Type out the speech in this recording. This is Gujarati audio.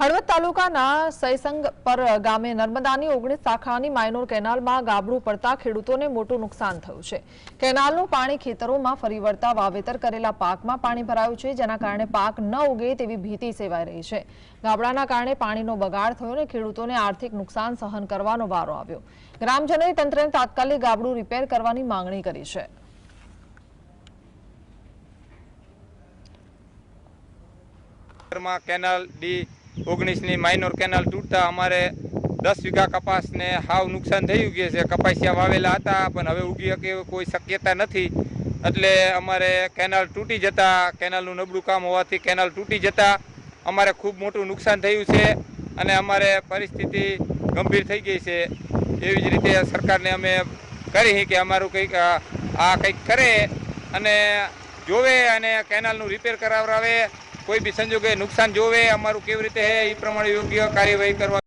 હળવદ તાલુકાના સૈસંગ પર ગામે નર્મદાની ઓગણીસ શાખાની માઇનોર કેનાલમાં ગાબડું પડતા ખેડૂતોને મોટું નુકસાન થયું છે. કેનાલનું પાણી ખેતરોમાં ફરી વળતા વાવેતર કરેલા પાકમાં પાણી ભરાયું છે, જેના કારણે પાક ન ઉગે તેવી ભીતિ સેવાઈ રહી છે. ગાબડાના કારણે પાણીનો બગાડ થયો અને ખેડૂતોને આર્થિક નુકસાન સહન કરવાનો વારો આવ્યો. ગ્રામજનોએ તંત્રને તાત્કાલિક ગાબડું રિપેર કરવાની માંગણી કરી છે. કેનાલ ડી ઓગણીસની માઇનોર કેનાલ તૂટતા અમારે દસ વીઘા કપાસને હાવ નુકસાન થયું ગયું છે. કપાસિયા વાવેલા હતા, પણ હવે ઉગી શકે કોઈ શક્યતા નથી. એટલે અમારે કેનાલ તૂટી જતા કેનાલનું નબળું કામ હોવાથી કેનાલ તૂટી જતા અમારે ખૂબ મોટું નુકસાન થયું છે અને અમારે પરિસ્થિતિ ગંભીર થઈ ગઈ છે. એવી જ રીતે સરકારને અમે કરી કે અમારું કંઈક, આ કંઈક કરે અને જોવે અને કેનાલનું રિપેર કરાવડાવે કોઈ બી સંજોગે નુકસાન જોવે અમારું કેવી રીતે છે એ પ્રમાણે યોગ્ય કાર્યવાહી કરવા